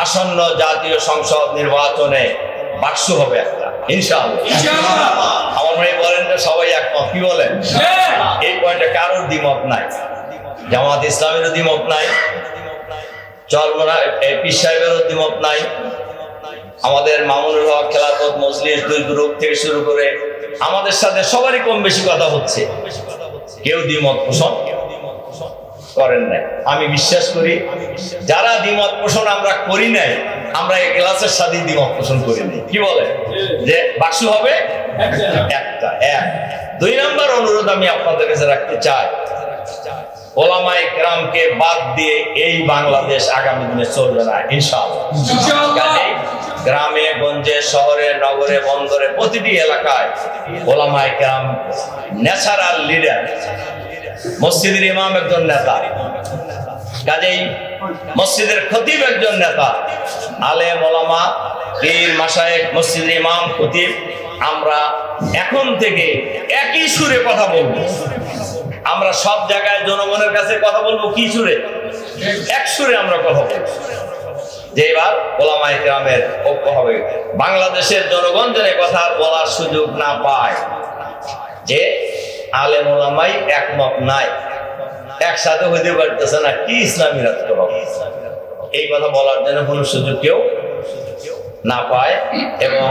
আসন্ন জাতীয় সংসদ নির্বাচনে বাক্স হবে একটা ইনশাআল্লাহ। আমার মনে বলেন যে সবাই একমত কি বলেন? এই পয়েন্টে কারোর দ্বিমত নাই। জামাত ইসলামেরও দ্বিমত নাই। চরমনা পীর সাহেবেরও দ্বিমত নাই। আমাদের মামুনুল হক খেলাফত মজলিস দুই গ্রুপ থেকে শুরু করে আমাদের সাথে সবারই কম বেশি কথা হচ্ছে। কেউ দ্বিমত পোষণ করেন নাই। আমি বিশ্বাস করি যারা দ্বিমত পোষণ আমরা করি নাই আমরা এই ক্লাসের সাথে দ্বিমত পোষণ করি নাই। কি বলে? যে বাক্সু হবে একটা এক। দুই নম্বর অনুরোধ আমি আপনাদের কাছে রাখতে চাই। ওলামাই কেরামকে বাদ দিয়ে এই বাংলাদেশ আগামী দিনে চলবে না ইনশাআল্লাহ। গ্রামে গঞ্জে শহরে নগরে বন্দরে প্রতিটি এলাকায় ওলামাই কেরাম ন্যাচারাল লিডার মসজিদের ইমাম একজন নেতা। কাজেই মসজিদের খতিব একজন নেতা। আলে ওলামা, পীর মাসায়েক মসজিদের ইমাম, খতিব, আমরা এখন থেকে একই সুরে কথা বলব। আমরা সব জায়গায় জনগণের কাছে কথা বলব কি সুরে? এক সুরে আমরা কথা বলব। যে এবার ওলামাই গ্রামের ঐক্য হবে। বাংলাদেশের জনগণ যেন কথা বলার সুযোগ না পায়। যে আলেম, ওলামাই একমত নাই। একসাথে হইতে পারতেছে না, কি ইসলামী রাষ্ট্র হবে? এই কথা বলার জন্য কোনো সুযোগ কেউ না পায় এবং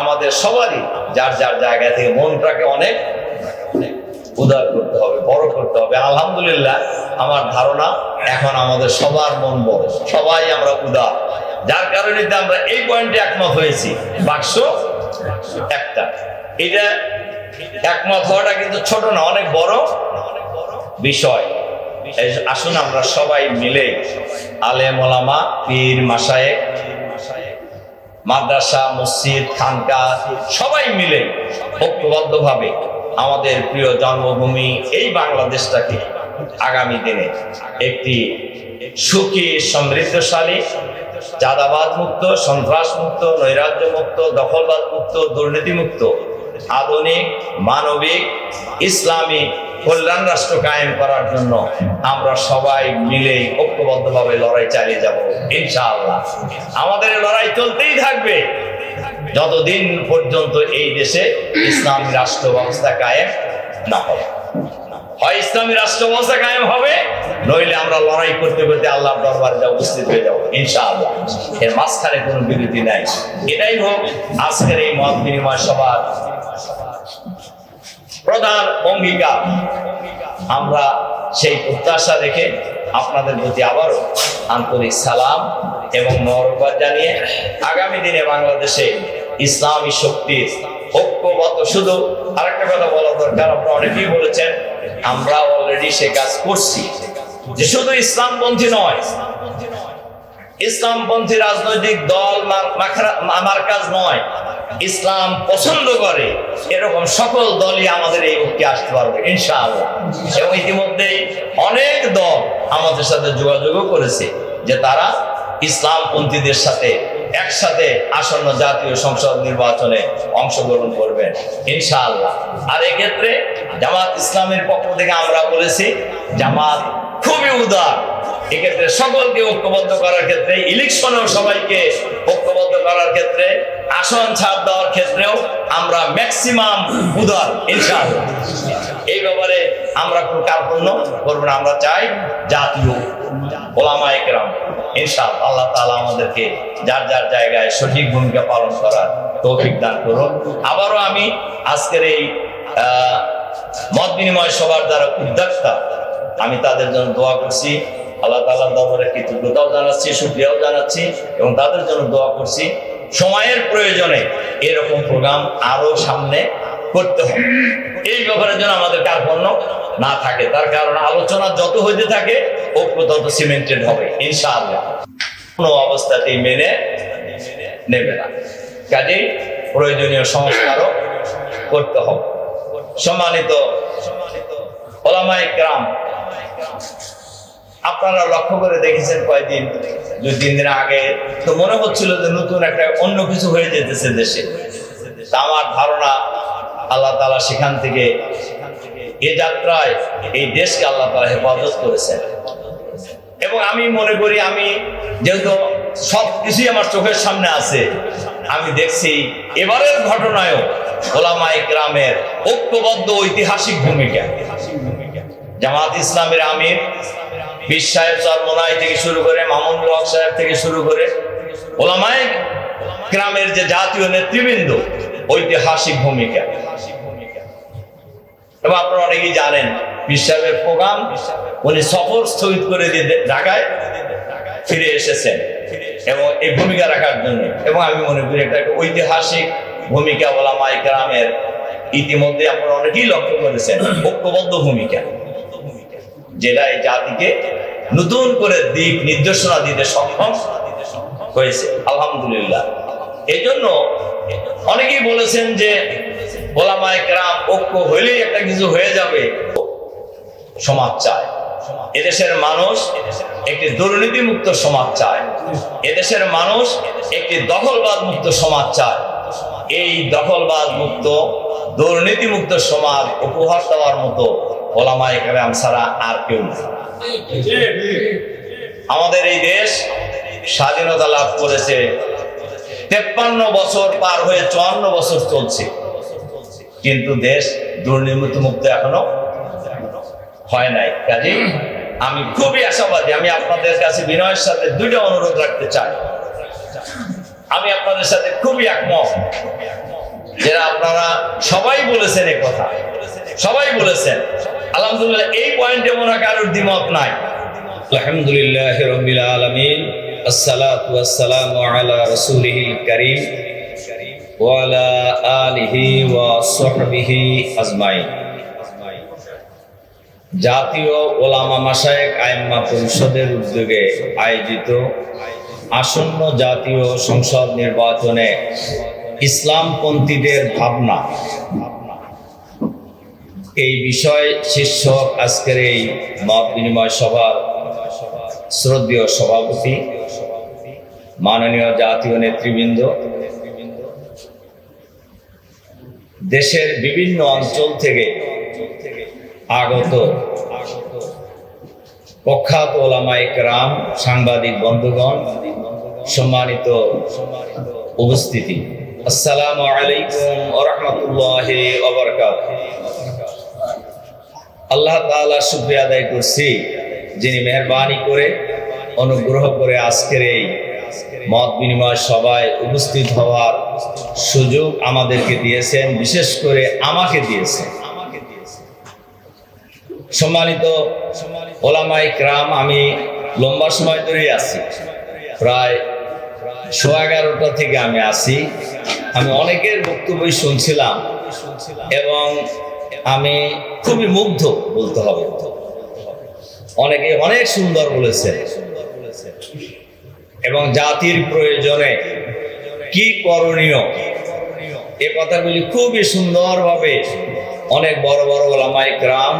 আমাদের সবারই যার যার জায়গা থেকে মনটাকে অনেক উদার করতে হবে, বড় করতে হবে। আলহামদুলিল্লাহ, আমার ধারণা এখন আমাদের সবার মন বড়। সবাই আমরা উদার। যার কারণে আমরা এই পয়েন্টে একমত হয়েছি। বাক্স একটা। এটা একমত হওয়াটা কিন্তু ছোট না, অনেক বড় বিষয়। আসুন আমরা সবাই মিলে আলে ওলামা, পীর মাসায়েক মাদ্রাসা, মসজিদ খানকা সবাই মিলে ঐক্যবদ্ধভাবে আমাদের প্রিয় জন্মভূমি এই বাংলাদেশটাকে আগামী দিনে একটি সুখী, সমৃদ্ধশালী চাঁদাবাদ মুক্ত, সন্ত্রাস মুক্ত, নৈরাজ্য মুক্ত, দখলবাদ মুক্ত, দুর্নীতি মুক্ত, আধুনিক, মানবিক, ইসলামী কল্যাণ রাষ্ট্র কায়েম করার জন্য আমরা সবাই মিলে ঐক্যবদ্ধভাবে লড়াই চালিয়ে যাব, ইনশাআল্লাহ। আমাদের লড়াই চলতেই থাকবে। যতদিন পর্যন্ত এই দেশে ইসলামী রাষ্ট্র ব্যবস্থা কায়েম না হবে। হয় ইসলামী রাষ্ট্র ব্যবস্থা কায়েম হবে, নইলে আমরা লড়াই করতে করতে আল্লাহ দরবারে যা উপস্থিত হয়ে যাব, ইনশাআল্লাহ। এর মাঝখানে কোনো বিরতি নাই। এটাই হোক আজকের এই মত বিনিময় সভার। প্রধান অঙ্গীকার আমরা সেই প্রত্যাশা রেখে আপনাদের প্রতি আবারও আন্তরিক সালাম এবং মহরবাদ জানিয়ে আগামী দিনে বাংলাদেশে ইসলামী শক্তির ঐক্যবদ্ধ শুধু আরেকটা কথা বলা দরকার, আপনারা অনেকেই বলেছেন, আমরা অলরেডি সে কাজ করছি। যে শুধু ইসলামপন্থী নয়, ইসলামপন্থী রাজনৈতিক দল মার- মাখরা- কাজ নয় ইসলাম পছন্দ করে, এরকম সকল দলই আমাদের এই ঐক্যে আসতে পারবে, ইনশাআল্লাহ। এবং ইতিমধ্যেই অনেক দল আমাদের সাথে যোগাযোগও করেছে যে তারা ইসলামপন্থীদের সাথে একসাথে আসন্ন জাতীয় সংসদ নির্বাচনে অংশগ্রহণ করবেন, ইনশাআল্লাহ। আর এক্ষেত্রে জামাত ইসলামের পক্ষ থেকে আমরা বলেছি, জামাত খুবই উদার। এক্ষেত্রে সকলকে ঐক্যবদ্ধ করার ক্ষেত্রে, ইলেকশনেও সবাইকে ঐক্যবদ্ধ করার ক্ষেত্রে আসন ছাড় দেওয়ার ক্ষেত্রেও আমরা ম্যাক্সিমাম উদার, ইনশাআল্লাহ। এই ব্যাপারে আমরা কোনো কার্পণ্য করব না, আমরা চাই জাতীয় ওলামা একরাম ইনশাআল্লাহ। আল্লাহ তাআলা আমাদেরকে যার যার জায়গায় সঠিক ভূমিকা পালন করার তৌফিক দান করুন। আবারও আমি আজকের এই মত বিনিময় সবার দ্বারা উদ্যোক্তা, আমি তাদের জন্য দোয়া করছি। আল্লাহ তাআলার দরবারে কৃতজ্ঞতাও জানাচ্ছি, শুক্রিয়াও জানাচ্ছি এবং তাদের জন্য দোয়া করছি। সময়ের প্রয়োজনে এরকম প্রোগ্রাম আরও সামনে করতে হবে। এই ব্যাপারের জন্য আমাদের কার্পণ্য না থাকে। তার কারণ আলোচনা যত হইতে থাকে ঐক্য তত সিমেন্টেড হবে, ইনশাআল্লাহ। কোনো অবস্থাতেই মেনে নেবে না। কাজেই প্রয়োজনীয় সংস্কারও করতে হবে। সম্মানিত ওলামায়ে গ্রাম আপনারা লক্ষ্য করে দেখেছেন কয়েকদিন দুই, তিন দিন আগে। তো মনে হচ্ছিল যে নতুন একটা অন্য কিছু হয়ে যেতেছে দেশে। আমার ধারণা আল্লাহ তালা সেখান থেকে এ যাত্রায়, এই দেশকে আল্লাহ তালা হেফাজত করেছেন। এবং আমি মনে করি, আমি যেহেতু সব কিছুই আমার চোখের সামনে আছে, আমি দেখছি এবারের ঘটনায়ও ওলামাই গ্রামের ঐক্যবদ্ধ ঐতিহাসিক ভূমিকা। জামাত ইসলামের আমির পীর সাহেব চরমনাই থেকে শুরু করে মামুনুল হক সাহেব থেকে শুরু করে ওলামাই গ্রামের যে জাতীয় নেতৃবৃন্দ, ঐতিহাসিক ভূমিকা। এবং আপনারা অনেকেই জানেন পীর প্রোগ্রাম উনি সফর স্থগিত করে দিয়ে ঢাকায় ফিরে এসেছেন এবং এই ভূমিকা রাখার জন্য। এবং আমি মনে করি এটা একটা ঐতিহাসিক ভূমিকা বলা মাই গ্রামের। ইতিমধ্যে আপনারা অনেকেই লক্ষ্য করেছেন, ঐক্যবদ্ধ ভূমিকা। যেটা এই জাতিকে নতুন করে দিক নির্দেশনা দিতে সক্ষম হয়েছে। আলহামদুলিল্লাহ। এই জন্য অনেকেই বলেছেন যে ওলামায় গ্রাম ঐক্য হইলেই একটা কিছু হয়ে যাবে। সমাজ চায়। এদেশের মানুষ একটি দুর্নীতি মুক্ত সমাজ চায়। এদেশের মানুষ একটি দখলবাদ মুক্ত সমাজ চায়। এই দখলবাদ মুক্ত দুর্নীতি মুক্ত সমাজ উপহার দেওয়ার মতো ওলামায় গ্রাম ছাড়া আর কেউ আমাদের এই দেশ স্বাধীনতা লাভ করেছে, তেপ্পান্ন বছর পার হয়ে চুয়ান্ন বছর চলছে। কিন্তু দেশ দুর্নীতি মুক্ত এখনও হয় নাই। কাজে আমি খুবই আশাবাদী, আমি আপনাদের কাছে বিনয়ের সাথে দুইটা অনুরোধ রাখতে চাই। আমি আপনাদের সাথে খুবই একমত, যেটা আপনারা সবাই বলেছেন কথা। সবাই বলেছেন। আলহামদুলিল্লাহ, এই পয়েন্টে মনে কারোর নাই। আলহামদুলিল্লাহ রবিল আলমিন ওয়াসসালামু আলা কারীম জাতীয় পরিষদের উদ্যোগে আয়োজিত আসন্ন জাতীয় সংসদ নির্বাচনে ইসলামপন্থীদের ভাবনা এই বিষয় শীর্ষক আজকের এই মত বিনিময় সভার শ্রদ্ধেয় সভাপতি, মাননীয় জাতীয় নেতৃবৃন্দ, দেশের বিভিন্ন অঞ্চল থেকে আগত প্রখ্যাত ওলামাই রাম সাংবাদিক বন্ধুগণ, সম্মানিত উপস্থিতি। আসসালামু আলাইকুম ওরহমতুল্লাহ আল্লাহ তাআলা শুক্রিয়া আদায় করছি যিনি মেহরবানি করে, অনুগ্রহ করে আজকের এই মত বিনিময় সভায় উপস্থিত হওয়ার সুযোগ আমাদেরকে দিয়েছেন, বিশেষ করে আমাকে দিয়েছেন। সম্মানিত ওলামাই ক্রাম, আমি লম্বা সময় ধরেই আছি। প্রায় সোয়া এগারোটা থেকে আমি আসি আমি অনেকের বক্তব্যই শুনছিলাম এবং আমি খুবই মুগ্ধ বলতে হবে। অনেকে অনেক সুন্দর বলেছে এবং জাতির প্রয়োজনে কি করণীয়? এ কথাগুলি খুবই সুন্দরভাবে অনেক বড় বড় ওলামাই গ্রাম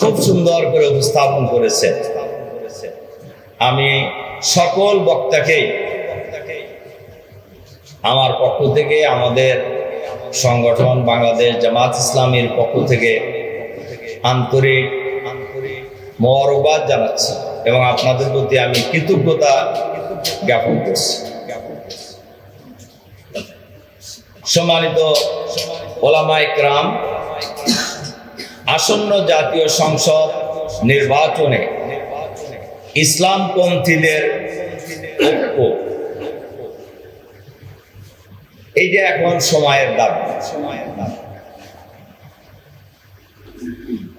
খুব সুন্দর করে উপস্থাপন করেছে আমি সকল বক্তাকেই আমার পক্ষ থেকে আমাদের সংগঠন বাংলাদেশ জামাত ইসলামের পক্ষ থেকে আন্তরিক মরবাদ জানাচ্ছি এবং আপনাদের প্রতি আমি কৃতজ্ঞতা জ্ঞাপন করছি। সম্মানিত ওলামাই ক্রাম আসন্ন জাতীয় সংসদ নির্বাচনে ইসলামপন্থীদের ঐক্য এই যে এখন সময়ের দাবি সময়ের দাবি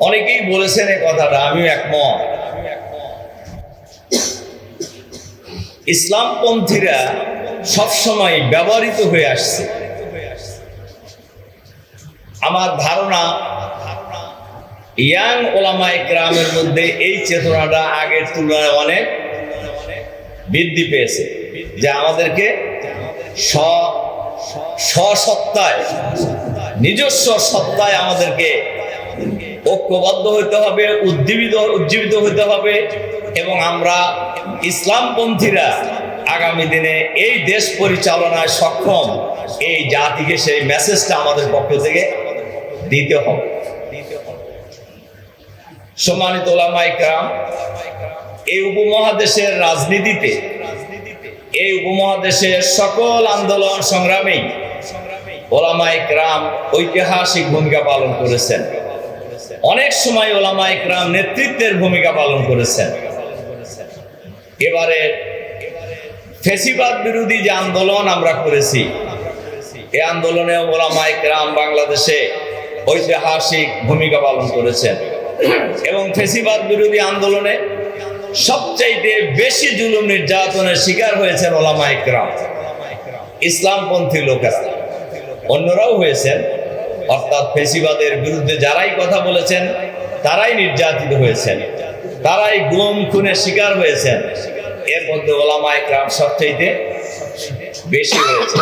অনেকেই বলেছেন এই কথাটা, আমিও একমত। ইসলামপন্থীরা সবসময় ব্যবহৃত হয়ে আসছে। আমার ধারণা, ইয়াং ওলামাই গ্রামের মধ্যে এই চেতনাটা আগের তুলনায় অনেক বৃদ্ধি পেয়েছে। যে আমাদেরকে স্ব স্বসত্তায়, নিজস্ব সত্তায় আমাদেরকে ঐক্যবদ্ধ হইতে হবে, উজ্জীবিত উজ্জীবিত হইতে হবে এবং আমরা ইসলামপন্থীরা আগামী দিনে এই দেশ পরিচালনায় সক্ষম, এই জাতিকে সেই মেসেজটা আমাদের পক্ষ থেকে দিতে হবে। সম্মানিত ওলামাই কাম এই উপমহাদেশের রাজনীতিতে এই উপমহাদেশের সকল আন্দোলন সংগ্রামে ওলামাই ক্রাম ঐতিহাসিক ভূমিকা পালন করেছেন। অনেক সময় ওলামাই ক্রাম নেতৃত্বের ভূমিকা পালন করেছেন। এবারে ফেসিবাদ বিরোধী যে আন্দোলন আমরা করেছি এই আন্দোলনে ওলামাই ক্রাম বাংলাদেশে ঐতিহাসিক ভূমিকা পালন করেছেন। এবং ফেসিবাদ বিরোধী আন্দোলনে সবচাইতে বেশি জুলুম নির্যাতনের শিকার হয়েছেন ওলামা ইকরাম। ইসলামপন্থী লোকেরা অন্যরাও হয়েছেন। অর্থাৎ ফেসিবাদের বিরুদ্ধে যারাই কথা বলেছেন, তারাই নির্যাতিত হয়েছেন। তারাই গুম, খুনের শিকার হয়েছেন। এর মধ্যে ওলামা ইকরাম সবচাইতে বেশি হয়েছে।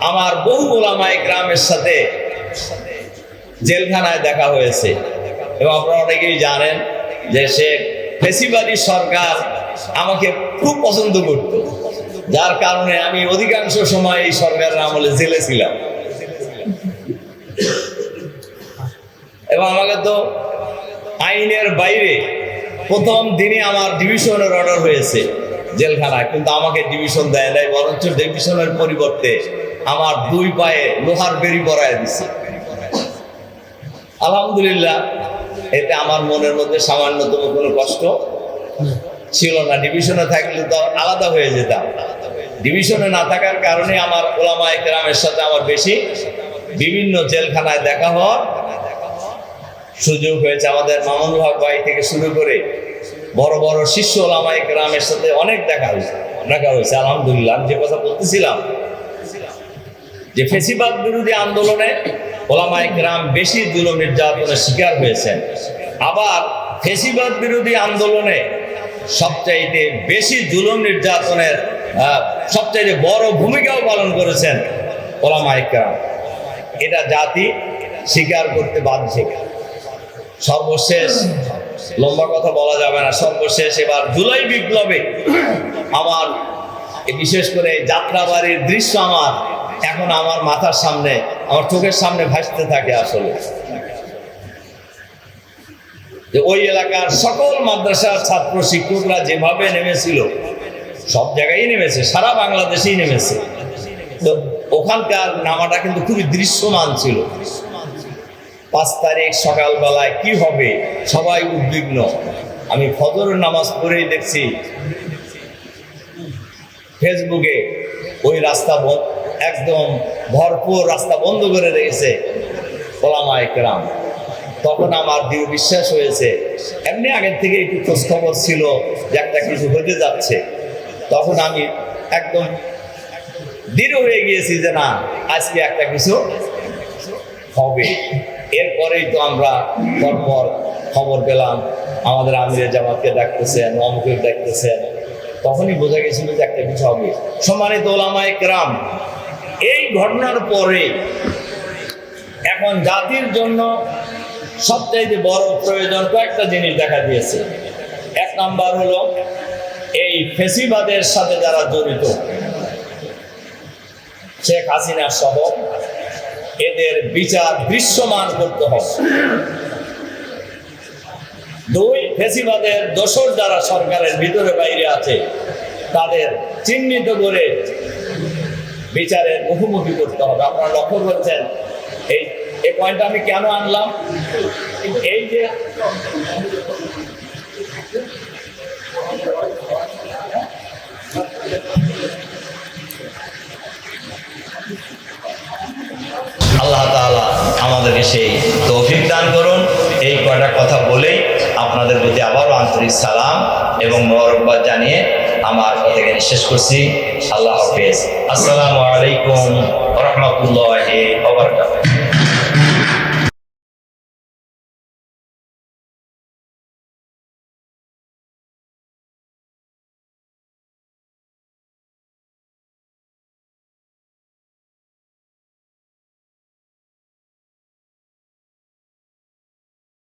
আমার বহু ওলামা ইকরামের সাথে জেলখানায় দেখা হয়েছে। এবং আপনারা অনেকেই জানেন যে সে ফেসিবাদী সরকার আমাকে খুব পছন্দ করত। যার কারণে আমি অধিকাংশ সময় এই সরকারের আমলে জেলে ছিলাম। এবং আমাকে তো আইনের বাইরে প্রথম দিনে আমার ডিভিশনের অর্ডার হয়েছে জেলখানায়, কিন্তু আমাকে ডিভিশন দেয় নাই, বরঞ্চ ডিভিশনের পরিবর্তে আমার দুই পায়ে লোহার বেরি পরায় দিছে। আলহামদুলিল্লাহ এতে আমার মনের মধ্যে সামান্যতম কোনো কষ্ট ছিল না। ডিভিশনে থাকলে তো আলাদা হয়ে যেতাম। ডিভিশনে না থাকার কারণে আমার ওলামা একরামের সাথে আমার বেশি বিভিন্ন জেলখানায় দেখা হওয়ার সুযোগ হয়েছে। আমাদের মামুনুল হক ভাই থেকে শুরু করে বড় বড় শিষ্য ওলামা একরামের সাথে অনেক দেখা হয়েছে দেখা হয়েছে। আলহামদুলিল্লাহ, আমি যে কথা বলতেছিলাম যে ফেসিবাদ বিরোধী আন্দোলনে ওলামাই গ্রাম বেশি জুলুম নির্যাতনের শিকার হয়েছেন। আবার ফেসিবাদ বিরোধী আন্দোলনে সবচাইতে বেশি জুলুম নির্যাতনের সবচাইতে বড় ভূমিকাও পালন করেছেন ওলামাই গ্রাম এটা জাতি স্বীকার করতে বাধ্য। সর্বশেষ, লম্বা কথা বলা যাবে না, সর্বশেষ এবার জুলাই বিপ্লবে আমার বিশেষ করে যাত্রাবাড়ির দৃশ্য আমার এখন আমার মাথার সামনে, আমার চোখের সামনে ভাসতে থাকে আসলে। যে ওই এলাকার সকল মাদ্রাসার ছাত্র শিক্ষকরা যেভাবে নেমেছিল, সব জায়গায় নেমেছে, সারা বাংলাদেশেই নেমেছে। তো ওখানকার নামাটা কিন্তু খুবই দৃশ্যমান ছিল। পাঁচ তারিখ সকালবেলায় কি হবে, সবাই উদ্বিগ্ন। আমি ফজরের নামাজ পড়েই দেখছি, ফেসবুকে ওই রাস্তা একদম ভরপুর রাস্তা বন্ধ করে রেখেছে ওলামা একরাম। তখন আমার দৃঢ় বিশ্বাস হয়েছে। এমনি আগের থেকে একটু খোঁজ খবর ছিল যে একটা কিছু হতে যাচ্ছে। তখন আমি একদম দৃঢ় হয়ে গিয়েছি যে না, আজকে একটা কিছু হবে। এরপরেই তো আমরা পরপর খবর পেলাম। আমাদের আমিরের জামাতকে ডাকতেছেন অমুকে ডাকতেছেন। তখনই বোঝা গেছিল যে একটা কিছু হবে। সম্মানিত ওলামায় ক্রাম এই ঘটনার পরে এখন জাতির জন্য সবচাইতে বড় প্রয়োজন কয়েকটা জিনিস দেখা দিয়েছে। এক নাম্বার হলো, এই ফেসিবাদের সাথে যারা জড়িত, শেখ হাসিনা সহ, এদের বিচার দৃশ্যমান করতে হবে। দুই, ফেসিবাদের দোসর যারা সরকারের ভিতরে বাইরে আছে, তাদের চিহ্নিত করে বিচারের মুখোমুখি করতে হবে। আপনারা লক্ষ্য করেছেন, এই এই পয়েন্টটা আমি কেন আনলাম? এই যে আল্লাহ তাআলা আমাদেরকে সেই তৌফিক দান করুন। এই কয়টা কথা বলেই আপনাদের প্রতি আবারও আন্তরিক সালাম এবং মোবারকবাদ জানিয়ে আমার কথা এখানে শেষ করছি। আল্লাহ হাফেজ। আসসালামু আলাইকুম রহমতুল্লাহ